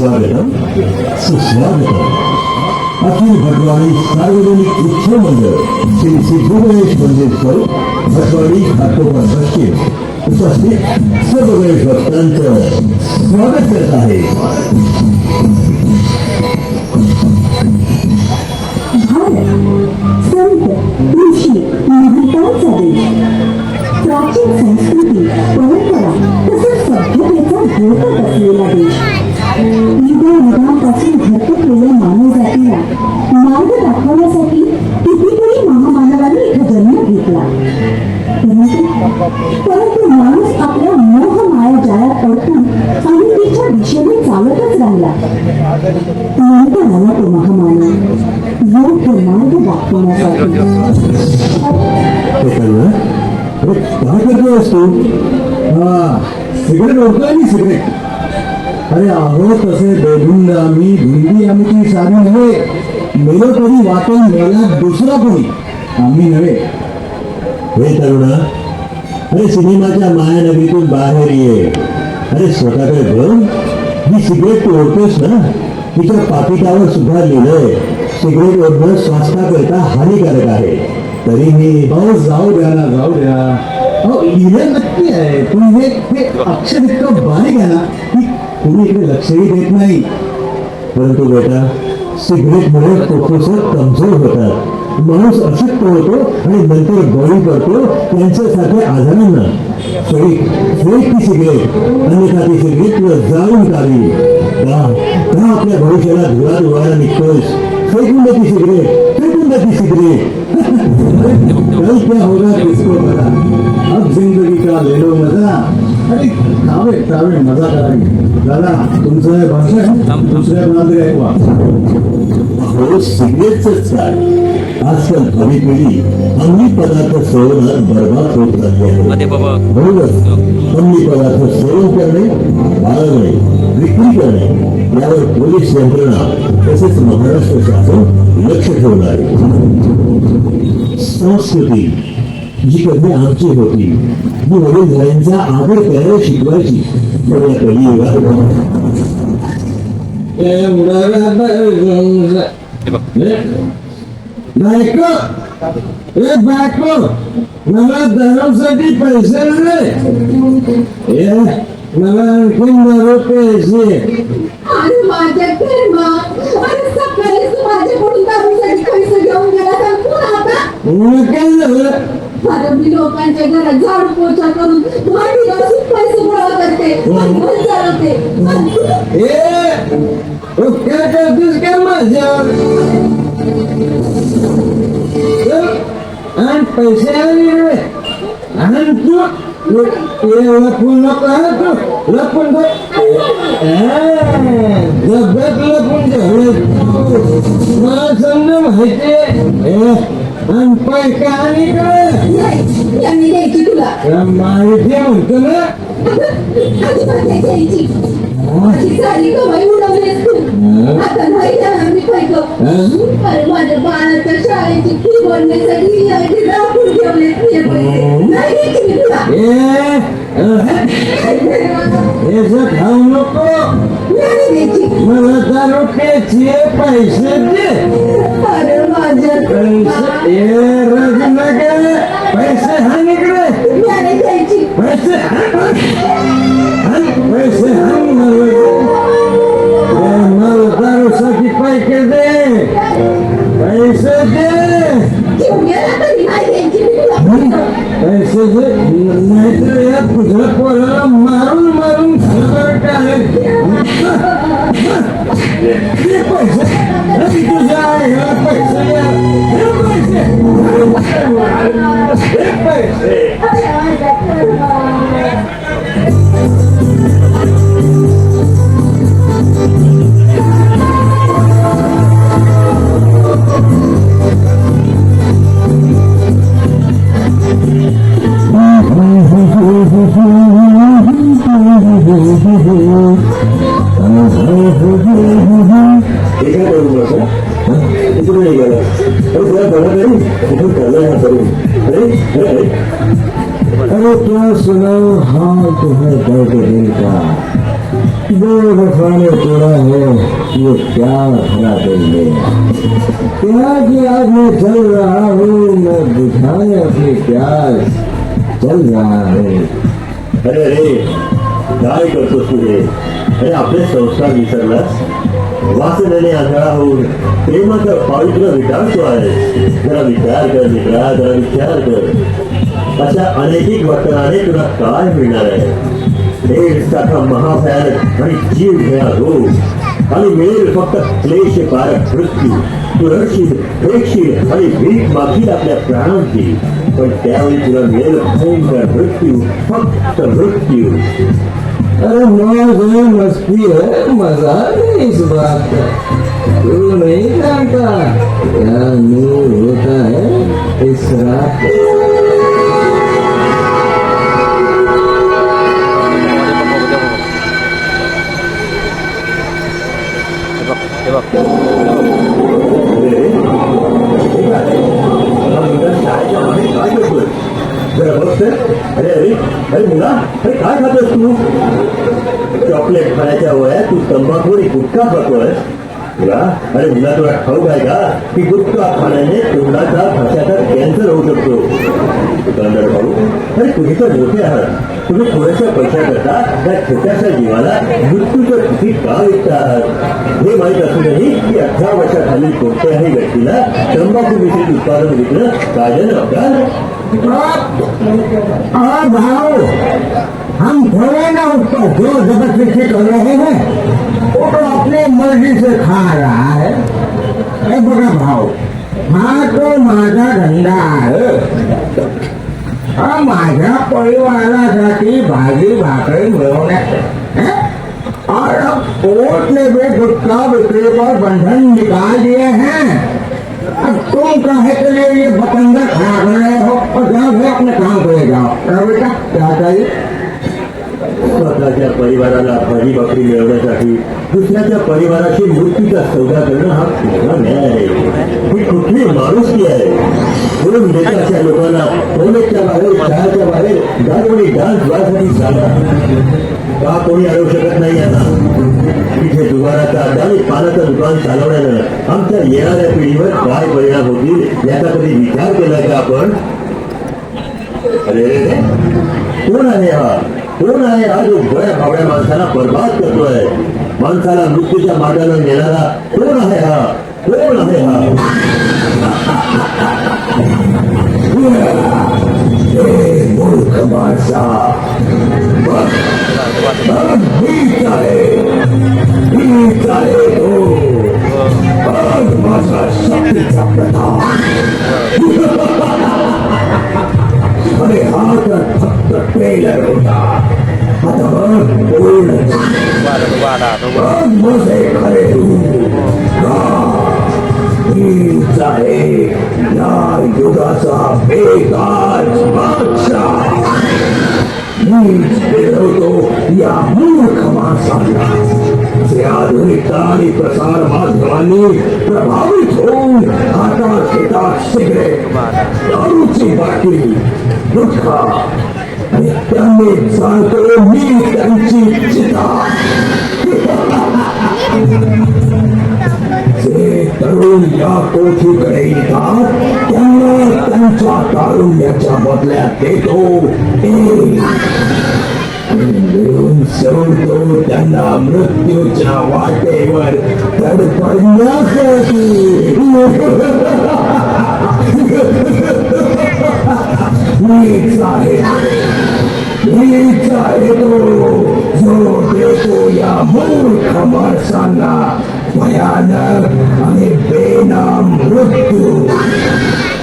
Suave, ¿no? Suave. अखिल भटवाड़ी सार्वजनिक उत्सव मंडळ श्री सिद्धू गणेश मंदिर स्वरूप भटवाडी घाटोबर पश्चिम उपस्थित सर्व गणेश भक्तांचं स्वागत करत आहे तू अरे आहो तसे बेधुंद आम्ही धुंदी आमची सारी नव्हे मेलो तरी वाटेल मेला दुसरा कोणी आम्ही नव्हे हे तरुणा अरे सिनेमाच्या मायानगरीतून बाहेर ये अरे स्वतःकडे बघ ही सिगरेट तू ओळखतोस ना। तिच्या पाकिटावर सुद्धा लिहिलंय सिगरेट ओढणं स्वास्थ्याकरिता हानिकारक आहे. तरीही अहो जाऊ द्या ना जाऊ द्या. लिहिलं नक्की आहे. पण हे हे अक्षर इतकं बारीक आहे ना की तुम्ही इकडे लक्षही देत नाही. परंतु बेटा सिगरेटमुळे फुफ्फुस कमजोर होतात. माणूस अशक्त होतो आणि नंतर बळी पडतो त्यांच्यासारख्या आजारांना. फेक फेक ती सिगरेट अन्यथा ती सिगरेट तुला जाळून काढली का का आपल्या भविष्याला धुळा धुवायला फेकून दे ती सिगरेट फेकून ती सिगरेट कल क्या होगा किसको पता अब ज़िंदगी का ले लो मज़ा अरे खावे खावे मज़ा करावी दादा तुमचं हे भाषण दुसऱ्या कोणातरी ऐकवा हो सिगरेटच काय आजकाल नवी पिढी अंमली पदार्थ सेवनात बर्बाद होत चालली आहे मध्ये बाबा बरोबर अंमली पदार्थ सेवन करणे बाळगणे विक्री करणे यावर पोलीस यंत्रणा तसेच महाराष्ट्र शासन लक्ष ठेवून आहे संस्कृती जी कधी आमची होती जी वडीलधाऱ्यांचा आदर करायला शिकवायची पण या कलियुगात बायको ए बायको मला दारूसाठी पैसे नाही. मला आणखीन दारू पैसे. अरे माझ्या कर्मा अरे सकाळीच माझ्याकडून दारूसाठी पैसे घेऊन गेला तर कोण आता? मग काय झालं? अरे मी लोकांच्या घरात झाडू पोछा करून भांडी घासून पैसे गोळा करते आणि घर चालवते. ए तू काय करतेस का माझ्यावर? Anh phải xe đi rồi Anh trước Lúc kia là phun lọc lá trước Lọc phun thật À Giờ bắt lọc phun trở lại Mà sân nó hãy chế Anh phải cá đi cơ Anh đi đây chứ là Làm mà đi theo mình cơ nữa Anh đi vào đây đây chứ माझी सारी कमाई उडवलीस आता नाही देणार मी अरे माझ्या बाळाच्या शाळेची फ़ी भरण्यासाठी अगदी राखून ठेवले तुझे पैसे नाही द्यायची तुला हे खाऊ नको मला दारू प्यायचे पैसे दे अरे माझ्या पैसे ए पैसे हाण इकडे पैसे पैसे दे पैसे दे घेऊन गेला तरी नाही द्यायची मी तुला पैसे दे नाहीतर या तुझ्या पोराला मारून मारून सगळं काय दे पैसे दे तुझ्या आईला पैसे द्या. दे पैसे दे पैसे अरे क्या सुनाओ हाल तुम्हें दर्द दिल का दो दफ़ा ने तोड़ा है ये क्या भरा दिल में क्या की आग में चल रहा हूँ मैं बुझाए अपनी प्यास चल रहा हूँ अरे अरे काय करतोस तुझे अरे आपले संस्कार विसरलास वासनेने आंधळा होऊन प्रेमाचा पवित्र विटाळतो आहे. जरा विचार कर मित्रा, जरा विचार कर. अशा अनैतिक वर्तनाने तुला काय मिळणार आहे? सारखा महाभयानक आणि जीव घेणा रोग आणि मिळेल फक्त क्लेशकारक मृत्यू तू रडशील आणि भीक मागशील आपल्या प्राणांची. पण त्यावेळी तुला मिळेल भयंकर मृत्यू, फक्त मृत्यू. अरे मौज है मस्ती है, मज़ा नहीं इस बात का। तू नहीं जानता। क्या नूर होता है इस रात। हे अरे मुला अरे काय खातोस तू? चॉकलेट खाण्याच्या वयात तू तंबाखू आणि गुटखा खातोय तुला अरे मुला तुला ठाऊक आहे का? की गुप्त खाण्याने तोंडाचा घशाचा कॅन्सर होऊ शकतो. दुकानदार भाऊ अरे तुम्ही तर मोठे आहात. तुम्ही थोड्याशा पैशाकरता त्या छोट्याशा जीवाला मृत्यूचं तिकीट का विकता आहात? हे माहीत असूनही की अठरा वर्षाखालील कोणत्याही व्यक्तीला तंबाखू मिश्रित उत्पादन विकणं कायद्यानं अपघात और हम थोड़े ना उसको, जो ज़बरदस्ती कर रहे हैं, वो तो अपनी मर्ज़ी से खा रहा है। अरे बड़ा भाव। हा तो माझा धंदा आहे हा माझ्या परिवारासाठी भाजी भाकरी मिळवण्यात और अब कोर्ट ने भी गुटखा बिक्री पर बंधन निकाल दिए हैं। अब तुम कहे के लिए ये बतंगा कर रहे हो? और जाओ भी अपने काम करे जाओ। अरे बेटा, क्या चाहिए? स्वतःच्या परिवाराला भाजी भाकरी मिळवण्यासाठी, दुसऱ्याच्या परिवाराशी मृत्यूचा सौदा करणं हा केवढा न्याय आहे. ही कुठली माणुसकी आहे? म्हणून देशाच्या लोकांना कॉलेजच्या बाहेर, शाळेच्या बाहेर गाडवणी डान्स द्वासाठी जागा का कोणी अडवू शकत नाही यांना? इथे दुकानाचा अड्डा आणि दुकान चालवण्यानं आमच्या येणाऱ्या पिढीवर काय परिणाम होतील, याचा कधी विचार केलाय का आपण? अरे. कोण आहे हा? कोण आहे हा जो बावळ्या भावड्या माणसाला बर्बाद करतोय. माणसाला मृत्यूच्या मार्गाला नेणारा कोण आहे हा? कोण आहे हा? मूर्ख माणसा आहे हीच आहे तो माझा शक्तीचा प्रताप अरे हा तर फक्त ट्रेलर होता. वाडा तो बघ. बघ माझे खरे रूप हीच आहे या युगाचा बेकार बादशाह मीच मिळवतो या मूर्ख माणसाला जे आधुनिकता आणि प्रसार माध्यमांनी प्रभावित होऊन हातात घेतात सिगरेट दारूची बाटली गुटखा आणि त्यांनी जाणतो मी त्यांची चिता जे तरुण या कोठीकडे येतात त्यांना त्यांच्या तारुण्याच्या बदल्यात देतो एक. मिळून सोडतो त्यांना मृत्यूच्या वाटेवर तडपडण्यासाठी 你在你在路，有别不呀不可马上啊，我呀呢，俺们别那么多，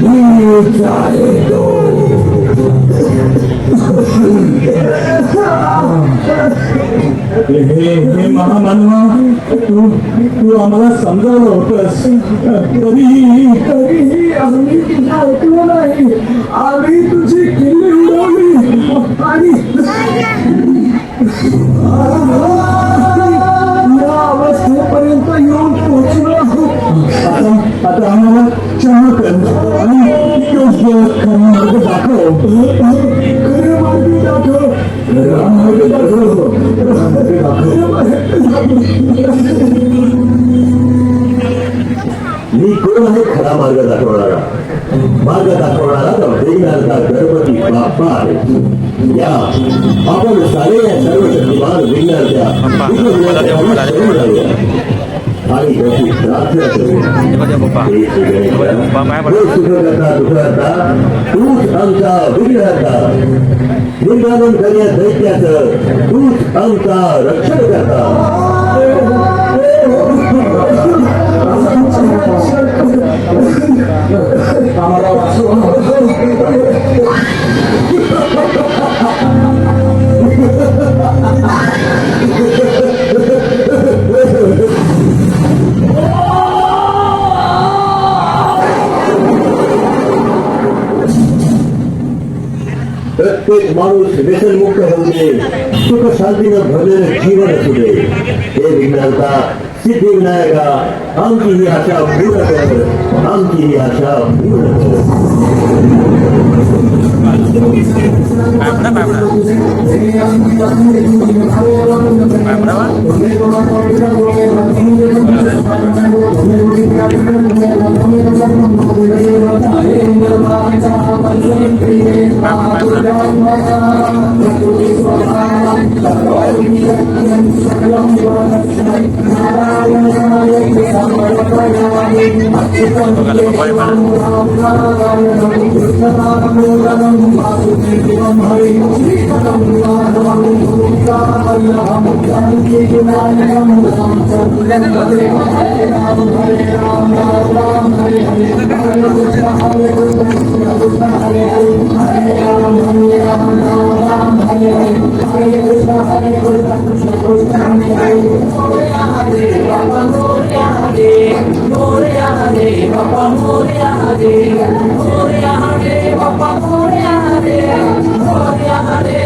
你在路。हे महामानवा तू तू आम्हाला समजावलं होतंस. तरीही तरीही आम्ही तुझं ऐकलं नाही. आम्ही तुझी किल्ली उडवली. आणि तर गणपती बाप्पा आहे या आपण सारे सर्व शक्तिमान विज्ञानच्या आणि त्याची प्रार्थना करूया सगळे सुखकर्ता दुःखहर्ता तूच आमचा विघ्नहर्ता निर्माण करण्या दैत्याचं तूच आमचा रक्षण करता ಸುಖ ಶಾಂತಿನ ಭಜನೆ ಜೀವನ ಸುದೆ ಹೇ ವಿಘ್ನಂತ ಸಿದ್ಧಿ ವಿನಾಯಕ ಹಂಕಿ ಈ ಆಶಾ ಪೂರ್ಣ ಹಂಕಿ ಈ ಆಶಾ ಪೂರ್ಣ Nah, berapa berapa? Nah, berapa? Kalau Bapa Hore Hare Bapa Hore Hare Hare